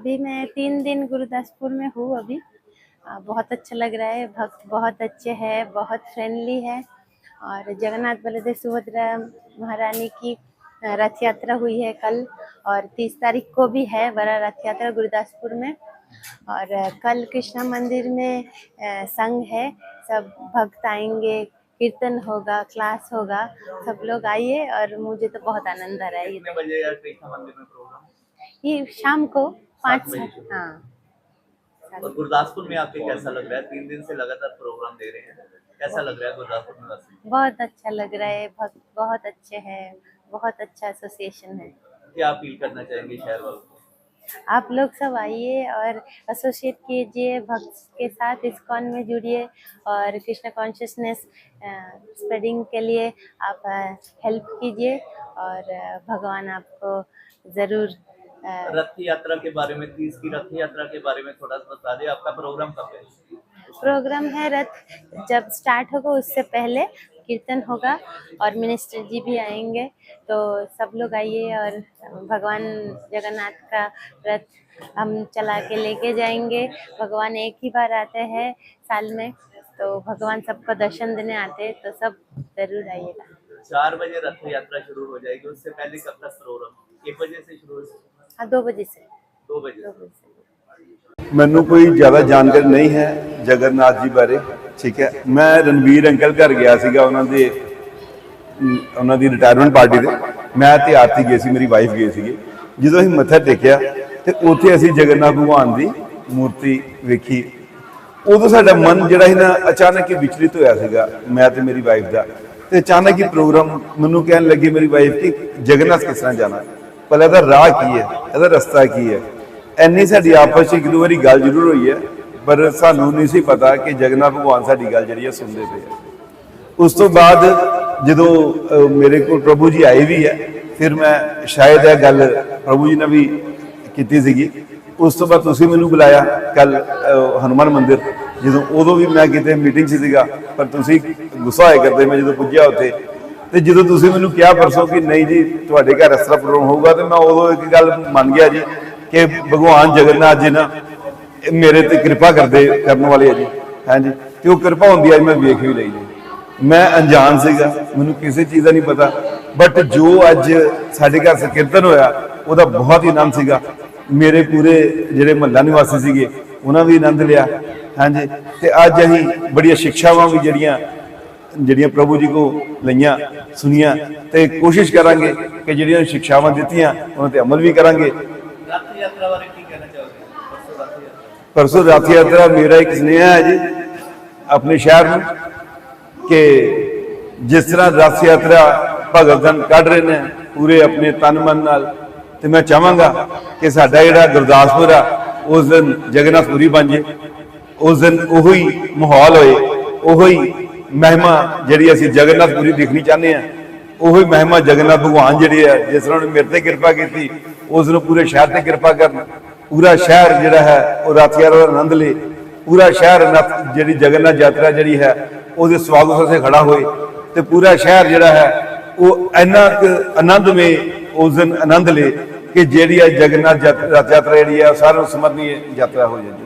अभी मैं तीन दिन गुरुदासपुर में हूँ अभी। बहुत अच्छा लग रहा है भक्त बहुत अच्छे हैं बहुत फ्रेंडली है। और जगन्नाथ बलदेव सुभद्रा महारानी की रथ यात्रा हुई है कल और तीस तारीख को भी है बड़ा रथ यात्रा गुरुदासपुर में। और कल कृष्णा मंदिर में संघ है सब भक्त आएँगे कीर्तन होगा क्लास होगा सब लोग आइए और मुझे तो बहुत आनंद आ रहा है। ये शाम को। पाँच हाँ। और गुरदासपुर में आपके कैसा लग रहा है? तीन दिन से लगातार प्रोग्राम दे रहे हैं। कैसा लग रहा है गुरदासपुर में बहुत अच्छा लग रहा है। बहुत बहुत अच्छे हैं। बहुत अच्छा एसोसिएशन है। क्या अपील करना चाहेंगे शहर वालों को? आप लोग सब आइए और एसोसिएट कीजिए भक्त के साथ इस्कॉन में जुड़िए और कृष्ण कॉन्शियसनेस स्प्रेडिंग के लिए आप हेल्प कीजिए और भगवान आपको ज़रूर रथ यात्रा के बारे में तीस की रथ यात्रा के बारे में थोड़ा सा बता दें आपका प्रोग्राम कब है? प्रोग्राम है रथ जब स्टार्ट होगा उससे पहले कीर्तन होगा और मिनिस्टर जी भी आएँगे। तो सब लोग आइए और भगवान जगन्नाथ का रथ हम चला के लेके जाएँगे। भगवान एक ही बार आते हैं साल में तो भगवान सबको दर्शन देने आते हैं तो सब ज़रूर आइएगा। चार बजे रथ यात्रा शुरू हो जाएगी उससे पहले कब तक प्रोग्राम एक बजे से शुरू हो हाँ दो बजे से दो बजे दो बजे से ਮੈਨੂੰ ਕੋਈ ਜ਼ਿਆਦਾ ਜਾਣਕਾਰੀ ਨਹੀਂ ਹੈ ਜਗਨਨਾਥ ਜੀ ਬਾਰੇ ਠੀਕ ਹੈ ਮੈਂ ਰਣਵੀਰ ਅੰਕਲ ਘਰ ਗਿਆ ਸੀਗਾ ਉਹਨਾਂ ਦੇ ਅਮ, ਉਹਨਾਂ ਦੀ ਰਿਟਾਇਰਮੈਂਟ ਪਾਰਟੀ ਤੇ ਮੈਂ ਤੇ ਆਰਤੀ ਗਏ ਸੀ ਮੇਰੀ ਵਾਈਫ ਗਏ ਸੀਗੇ ਜਦੋਂ ਅਸੀਂ ਮੱਥਾ ਟੇਕਿਆ ਤੇ ਉੱਥੇ ਅਸੀਂ ਜਗਨਨਾਥ ਭਗਵਾਨ ਦੀ ਮੂਰਤੀ ਵੇਖੀ ਉਦੋਂ ਸਾਡਾ ਮਨ ਜਿਹੜਾ ਸੀ ਨਾ ਅਚਾਨਕ ਹੀ ਵਿਚਲਿਤ ਹੋਇਆ ਸੀਗਾ ਮੈਂ ਤੇ ਮੇਰੀ ਵਾਈਫ ਦਾ ਤੇ ਅਚਾਨਕ ਹੀ ਪ੍ਰੋਗਰਾਮ ਮੈਨੂੰ ਕਹਿਣ ਲੱਗੀ ਮੇਰੀ ਵਾਈਫ ਕਿ ਜਗਨਨਾਥ ਕਿਸ ਤਰ੍ਹਾਂ ਜਾਣਾ ਪਹਿਲਾਂ ਇਹਦਾ ਰਾਹ ਕੀ ਹੈ? ਇਹਦਾ ਰਸਤਾ ਕੀ ਹੈ? ਐਨੀ ਸਾਡੀ ਆਪਸ ਵਿੱਚ ਇੱਕ ਦੋ ਵਾਰੀ ਗੱਲ ਜ਼ਰੂਰ ਹੋਈ ਹੈ, ਪਰ ਸਾਨੂੰ ਨਹੀਂ ਸੀ ਪਤਾ ਕਿ ਜਗਨਨਾਥ ਭਗਵਾਨ ਸਾਡੀ ਗੱਲ ਜਿਹੜੀ ਹੈ ਸੁਣਦੇ ਪਏ ਉਸ ਤੋਂ ਬਾਅਦ ਜਦੋਂ ਮੇਰੇ ਕੋਲ ਪ੍ਰਭੂ ਜੀ ਆਏ ਵੀ ਹੈ, ਫਿਰ ਮੈਂ ਸ਼ਾਇਦ ਇਹ ਗੱਲ ਪ੍ਰਭੂ ਜੀ ਨੇ ਵੀ ਕੀਤੀ ਸੀਗੀ। ਉਸ ਤੋਂ ਬਾਅਦ ਤੁਸੀਂ ਮੈਨੂੰ ਬੁਲਾਇਆ ਕੱਲ ਹਨੂਮਾਨ ਮੰਦਿਰ। ਜਦੋਂ ਉਦੋਂ ਵੀ ਮੈਂ ਕਿਤੇ ਮੀਟਿੰਗ 'ਚ ਸੀਗਾ, ਪਰ ਤੁਸੀਂ ਗੁੱਸਾ ਹੋਇਆ ਕਰਦੇ ਮੈਂ ਜਦੋਂ ਪੁੱਜਿਆ ਉੱਥੇ ਤੇ ਜਦੋਂ ਤੁਸੀਂ ਮੈਨੂੰ ਕਿਹਾ ਪਰਸੋਂ ਕਿ ਨਹੀਂ ਜੀ, ਤੁਹਾਡੇ ਘਰ ਇਸ ਤਰ੍ਹਾਂ ਪ੍ਰੋਗਰਾਮ ਹੋਊਗਾ, ਤੇ ਮੈਂ ਉਦੋਂ ਇੱਕ ਗੱਲ ਮੰਨ ਗਿਆ ਜੀ ਕਿ ਭਗਵਾਨ ਜਗਨਨਾਥ ਜੀ ਨਾ ਮੇਰੇ ਤੇ ਕਿਰਪਾ ਕਰਦੇ ਕਰਨ ਵਾਲੇ ਆ ਜੀ। ਹਾਂਜੀ, ਤੇ ਉਹ ਕਿਰਪਾ ਹੁੰਦੀ ਆ ਮੈਂ ਵੇਖ ਵੀ ਲਈ ਜੀ। ਮੈਂ ਅਣਜਾਣ ਸੀਗਾ, ਮੈਨੂੰ ਕਿਸੇ ਚੀਜ਼ ਦਾ ਨਹੀਂ ਪਤਾ ਬਟ ਜੋ ਅੱਜ ਸਾਡੇ ਘਰ ਸੰਕੀਰਤਨ ਹੋਇਆ, ਉਹਦਾ ਬਹੁਤ ਹੀ ਆਨੰਦ ਸੀਗਾ। ਮੇਰੇ ਪੂਰੇ ਜਿਹੜੇ ਮਹੱਲਾ ਨਿਵਾਸੀ ਸੀਗੇ, ਉਹਨਾਂ ਵੀ ਆਨੰਦ ਲਿਆ। ਹਾਂਜੀ, ਤੇ ਅੱਜ ਅਸੀਂ ਬੜੀਆਂ ਸਿੱਖਿਆਵਾਂ ਵੀ ਜਿਹੜੀਆਂ ਜਿਹੜੀਆਂ ਪ੍ਰਭੂ ਜੀ ਕੋ ਲਈਆਂ ਸੁਨੀਆਂ ਤੇ ਕੋਸ਼ਿਸ਼ ਕਰਾਂਗੇ ਕਿ ਜਿਹੜੀਆਂ ਸਿੱਖਿਆਵਾਂ ਦਿੱਤੀਆਂ, ਉਹਨਾਂ ਤੇ ਅਮਲ ਵੀ ਕਰਾਂਗੇ। ਰਾਤ ਪਰਸੋਂ ਰਾਤ ਯਾਤਰਾ ਮੇਰਾ ਇੱਕ ਸੁਨੇਹਾ ਹੈ ਜੀ, ਆਪਣੇ ਸ਼ਹਿਰ ਨੂੰ, ਕਿ ਜਿਸ ਤਰ੍ਹਾਂ ਰਾਤ ਯਾਤਰਾ ਭਗਤ ਜਨ ਕੱਢ ਰਹੇ ਨੇ, ਪੂਰੇ ਆਪਣੇ ਤਨ ਮਨ ਨਾਲ, ਤੇ ਮੈਂ ਚਾਹਾਂਗਾ ਕਿ ਸਾਡਾ ਜਿਹੜਾ ਗੁਰਦਾਸਪੁਰ ਆ, ਉਸ ਦਿਨ ਜਗਨਨਾਥਪੁਰੀ ਬਣ ਜੇ, ਉਸ ਦਿਨ ਉਹੀ ਮਾਹੌਲ ਹੋਏ, ਉਹੀ ਮਹਿਮਾ ਜਿਹੜੀ ਅਸੀਂ ਜਗਨਨਾਥਪੁਰੀ ਦੇਖਣੀ ਚਾਹੁੰਦੇ ਆ ਉਹੀ ਮਹਿਮਾ ਜਗਨਨਾਥ ਭਗਵਾਨ ਜਿਹੜੇ ਆ ਜਿਸ ਤਰ੍ਹਾਂ ਉਹਨੇ ਮੇਰੇ ਤੇ ਕਿਰਪਾ ਕੀਤੀ, ਉਸ ਨੂੰ ਪੂਰੇ ਸ਼ਹਿਰ ਤੇ ਕਿਰਪਾ ਕਰਨ। ਪੂਰਾ ਸ਼ਹਿਰ ਜਿਹੜਾ ਹੈ, ਉਹ ਰਥ ਯਾਤਰਾ ਦਾ ਆਨੰਦ ਲੇ। ਪੂਰਾ ਸ਼ਹਿਰ ਨਥ- ਜਿਹੜੀ ਜਗਨਨਾਥ ਯਾਤਰਾ ਜਿਹੜੀ ਹੈ, ਉਹਦੇ ਸਵਾਗਤ ਵਾਸਤੇ ਖੜਾ ਹੋਏ। ਤੇ ਪੂਰਾ ਸ਼ਹਿਰ ਜਿਹੜਾ ਹੈ, ਉਹ ਇੰਨਾ ਕੁ ਆਨੰਦਮਈ, ਉਸ ਦਿਨ ਆਨੰਦ ਲੇ ਕਿ ਜਿਹੜੀ ਆ ਜਗਨਨਾਥ ਯਾਤ- ਰਥ ਯਾਤਰਾ ਜਿਹੜੀ ਆ ਸਾਰਿਆਂ ਨੂੰ ਸਮਰਨੀ ਯਾਤਰਾ ਹੋ ਜਾਂਦੀ